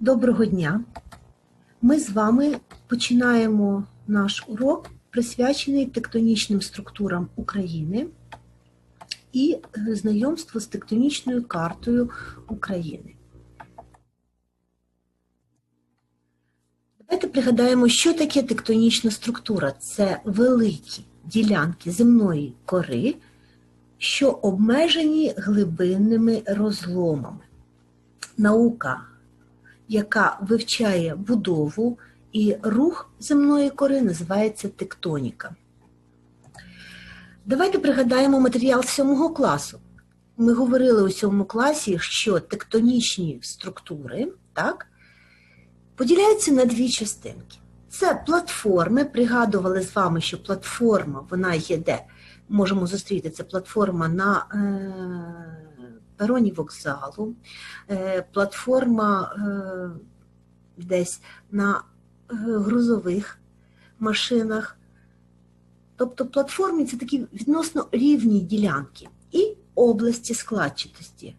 Доброго дня! Ми з вами починаємо наш урок, присвячений тектонічним структурам України і знайомство з тектонічною картою України. Давайте пригадаємо, що таке тектонічна структура. Це великі ділянки земної кори, що обмежені глибинними розломами. Наука яка вивчає будову і рух земної кори, називається тектоніка. Давайте пригадаємо матеріал сьомого класу. Ми говорили у сьомому класі, що тектонічні структури так, поділяються на дві частинки. Це платформи. Пригадували з вами, що платформа вона є де. Можемо зустріти це платформа на е, пероні вокзалу, е, платформа е, десь на е, грузових машинах. Тобто платформи це такі відносно рівні ділянки і області складчатості.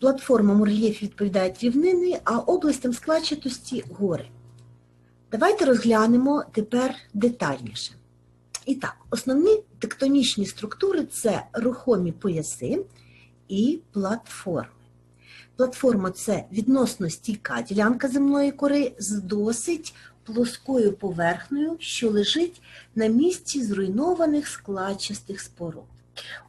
Платформам у рельєфі відповідають рівнини, а областям складчатості гори. Давайте розглянемо тепер детальніше. І так, основні тектонічні структури це рухомі пояси і платформи. Платформа це відносно стійка ділянка земної кори з досить плоскою поверхнею, що лежить на місці зруйнованих складчастих споруд.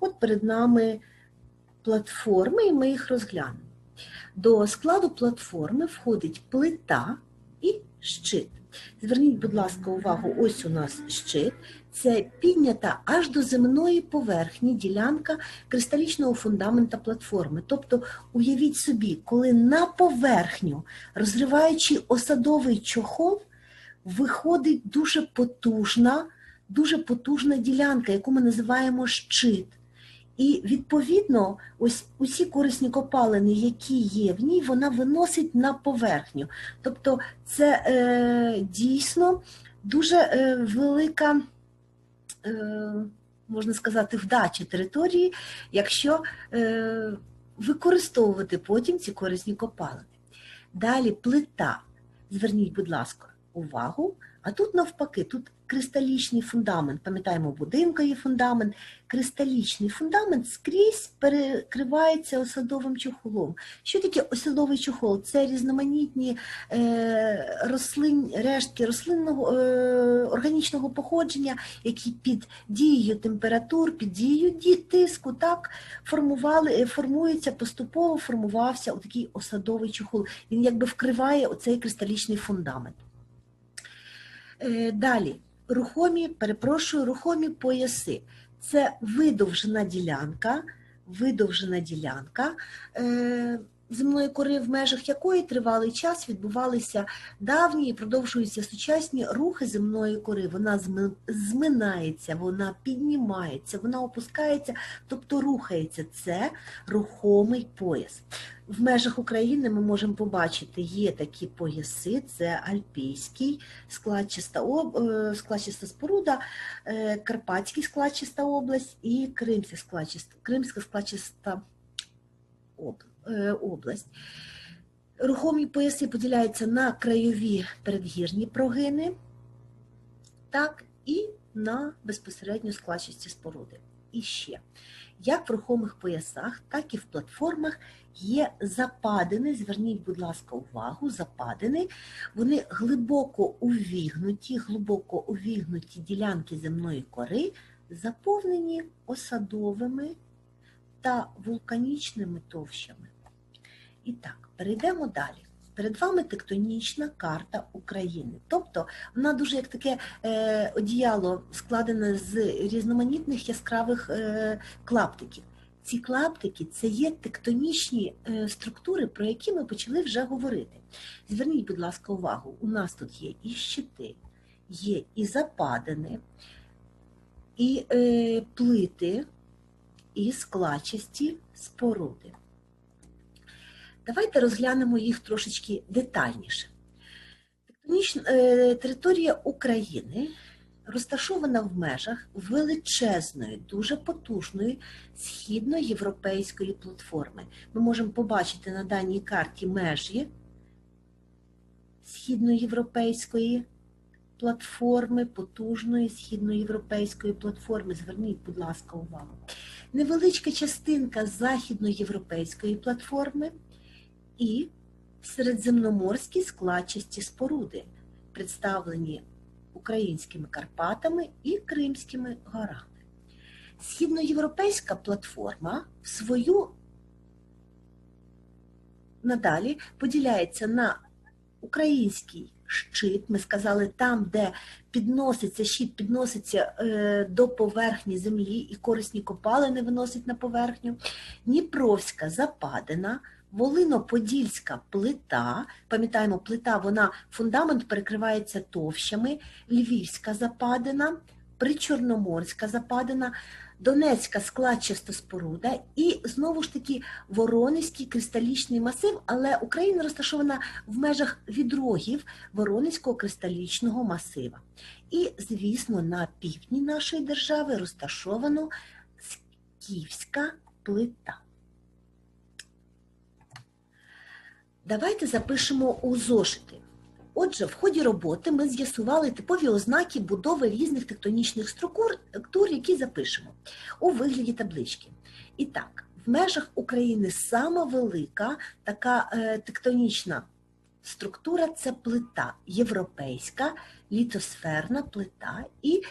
От перед нами платформи, і ми їх розглянемо. До складу платформи входить плита і щит. Зверніть, будь ласка, увагу, ось у нас щит. Це піднята аж до земної поверхні ділянка кристалічного фундамента платформи. Тобто, уявіть собі, коли на поверхню, розриваючи осадовий чохол, виходить дуже потужна, дуже потужна ділянка, яку ми називаємо щит. І, відповідно, ось усі корисні копалини, які є в ній, вона виносить на поверхню. Тобто це е, дійсно дуже е, велика, можна сказати, вдача території, якщо е, використовувати потім ці корисні копалини. Далі плита. Зверніть, будь ласка, увагу, а тут навпаки, тут кристалічний фундамент. Пам'ятаємо, будинка є фундамент. Кристалічний фундамент скрізь перекривається осадовим чохолом. Що таке осадовий чохол? Це різноманітні е, рослин, рештки рослинного е, органічного походження, які під дією температур, під дією тиску так, формували, формуються, поступово формувався такий осадовий чохол. Він якби вкриває оцей кристалічний фундамент. Е, далі рухомі, перепрошую, рухомі пояси. Це видовжена ділянка, видовжена ділянка е, земної кори, в межах якої тривалий час відбувалися давні і продовжуються сучасні рухи земної кори. Вона зминається, вона піднімається, вона опускається, тобто рухається. Це рухомий пояс. В межах України ми можемо побачити, є такі пояси: це Альпійський, складчиста е, складчиста споруда, е, Карпатський складчиста область і Кримська складчиста, Кримська складчиста е, область. Рухомі пояси поділяються на краєві передгірні прогини, так, і на безпосередньо складчисті споруди. І ще, як в рухомих поясах, так і в платформах є западини, зверніть, будь ласка, увагу, западини, вони глибоко увігнуті, глибоко увігнуті ділянки земної кори, заповнені осадовими та вулканічними товщами. І так, перейдемо далі. Перед вами тектонічна карта України. Тобто вона дуже як таке е, одіяло складене з різноманітних яскравих е, клаптиків. Ці клаптики це є тектонічні е, структури, про які ми почали вже говорити. Зверніть, будь ласка, увагу, у нас тут є і щити, є і западини, і е, плити, і складчасті споруди. Давайте розглянемо їх трошечки детальніше. Е, територія України розташована в межах величезної, дуже потужної східноєвропейської платформи. Ми можемо побачити на даній карті межі східноєвропейської платформи, потужної східноєвропейської платформи. Зверніть, будь ласка, увагу. Невеличка частинка західноєвропейської платформи і середземноморські складчасті споруди, представлені українськими Карпатами і Кримськими горами. Східноєвропейська платформа в свою надалі поділяється на український щит. Ми сказали, там, де підноситься щит, підноситься е, до поверхні землі і корисні копалини виносить на поверхню. Дніпровська западина, Волино-Подільська плита. Пам'ятаємо, плита, вона фундамент перекривається товщами, Львівська западина, Причорноморська западина, Донецька складчаста споруда і знову ж таки Воронезький кристалічний масив, але Україна розташована в межах відрогів Воронезького кристалічного масива. І, звісно, на півдні нашої держави розташовано Скіфська плита. Давайте запишемо у зошити. Отже, в ході роботи ми з'ясували типові ознаки будови різних тектонічних структур, які запишемо у вигляді таблички. І так, в межах України сама велика така е, тектонічна структура це плита, європейська, літосферна плита і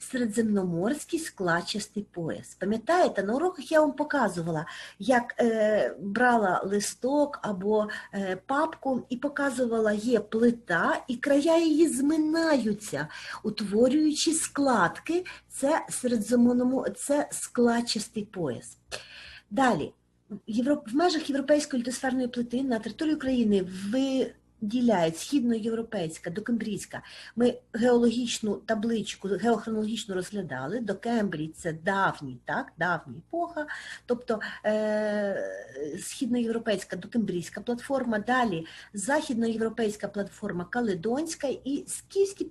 середземноморський складчастий пояс. Пам'ятаєте, на уроках я вам показувала, як е, брала листок або е, папку і показувала, є плита, і края її зминаються, утворюючи складки, це це складчастий пояс. Далі. В межах європейської літосферної плити на території України виділяють східноєвропейська, докембрійська. Ми геологічну табличку, геохронологічно розглядали. Докембрій це давній, так, давня епоха, тобто е- східноєвропейська докембрійська платформа, далі західноєвропейська платформа Каледонська і скіфські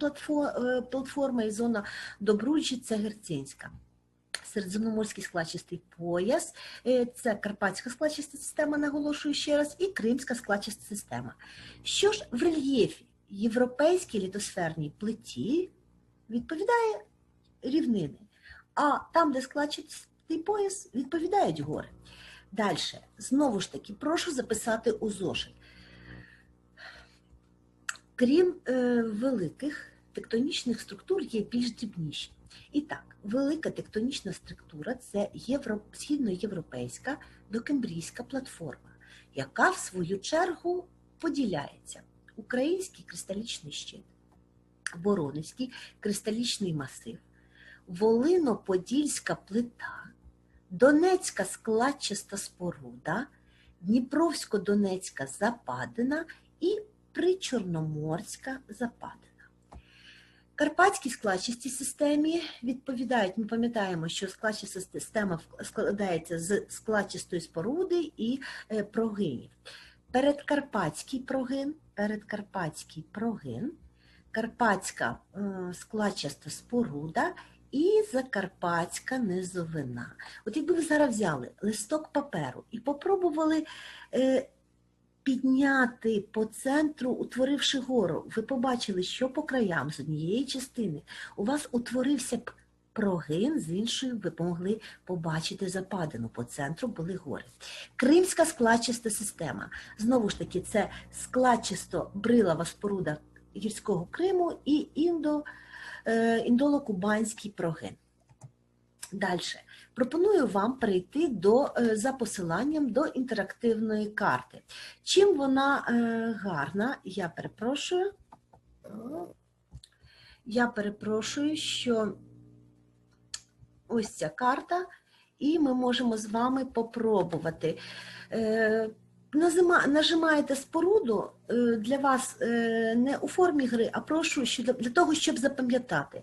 платформа і зона Добруджі це Герцинська. Середземноморський складчастий пояс, це Карпатська складчаста система, наголошую ще раз, і Кримська складчаста система. Що ж в рельєфі європейській літосферній плиті відповідає рівнини, а там, де складчастий пояс, відповідають гори. Далі, знову ж таки, прошу записати у зошит. Крім е, великих тектонічних структур, є більш дрібніші. І так, велика тектонічна структура це євро... східноєвропейська докембрійська платформа, яка в свою чергу поділяється український кристалічний щит, Воронезький кристалічний масив, Волино-Подільська плита, Донецька складчаста споруда, Дніпровсько-Донецька западина і Причорноморська западина. Карпатській складчастій системі відповідають, ми пам'ятаємо, що складчаста система складається з складчастої споруди і прогинів. Передкарпатський прогин, передкарпатський прогин, карпатська складчаста споруда і закарпатська низовина. От якби ви зараз взяли листок паперу і попробували підняти по центру, утворивши гору, ви побачили, що по краям з однієї частини у вас утворився б прогин, з іншої ви могли побачити западину. По центру були гори. Кримська складчаста система. Знову ж таки, це складчасто брилова споруда гірського Криму і індо, індоло-кубанський прогин. Далі. Пропоную вам перейти до, за посиланням до інтерактивної карти. Чим вона гарна, я перепрошую, я перепрошую, що ось ця карта, і ми можемо з вами попробувати. Нажимаєте споруду для вас не у формі гри, а прошу для того, щоб запам'ятати.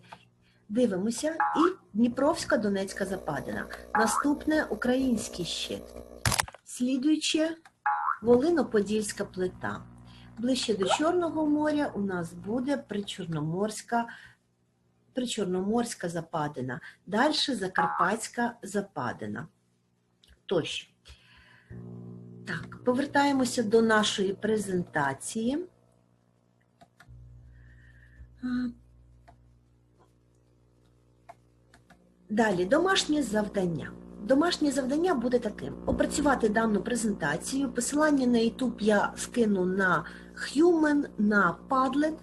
Дивимося, і Дніпровська Донецька западина. Наступне український щит. Слідуюче Волино-Подільська плита. Ближче до Чорного моря у нас буде Причорноморська Причорноморська западина, далі Закарпатська западина. Тощо. Так, повертаємося до нашої презентації. А, Далі домашнє завдання. Домашнє завдання буде таким: опрацювати дану презентацію. Посилання на YouTube я скину на Human, на Padlet,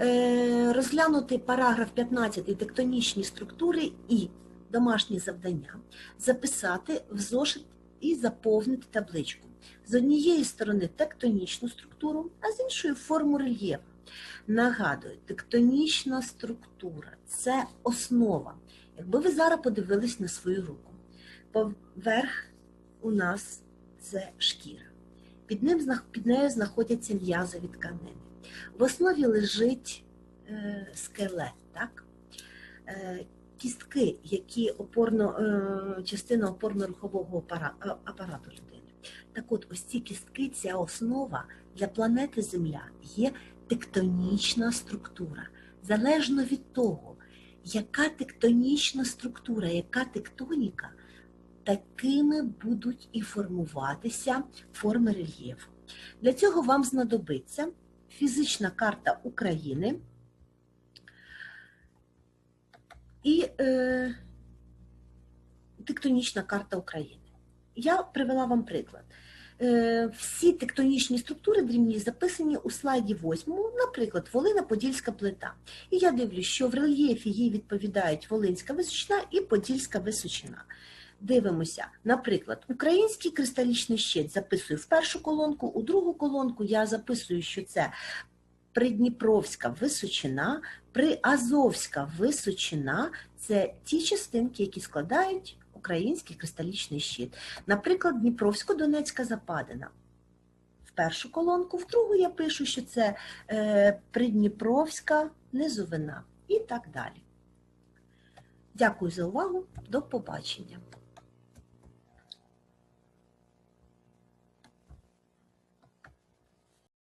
Е, розглянути параграф 15 тектонічні структури і домашнє завдання, записати в зошит і заповнити табличку. З однієї сторони тектонічну структуру, а з іншої форму рельєфу. Нагадую, тектонічна структура це основа. Якби ви зараз подивились на свою руку, поверх у нас це шкіра. Під, ним, під нею знаходяться м'язові тканини. В основі лежить е, скелет, так? Е, кістки, які опорно, е, частина опорно-рухового апара- апарату людини. Так от, ось ці кістки, ця основа для планети Земля є тектонічна структура. Залежно від того, яка тектонічна структура, яка тектоніка, такими будуть і формуватися форми рельєфу. Для цього вам знадобиться фізична карта України і е, тектонічна карта України. Я привела вам приклад. Е, Всі тектонічні структури дрібні записані у слайді 8, наприклад, Волина-Подільська плита. І я дивлюсь, що в рельєфі їй відповідають Волинська височина і Подільська височина. Дивимося, наприклад, український кристалічний щит записую в першу колонку, у другу колонку я записую, що це Придніпровська височина, Приазовська височина це ті частинки, які складають український кристалічний щит. Наприклад, Дніпровсько-Донецька западина. В першу колонку, в другу я пишу, що це е, Придніпровська низовина і так далі. Дякую за увагу. До побачення.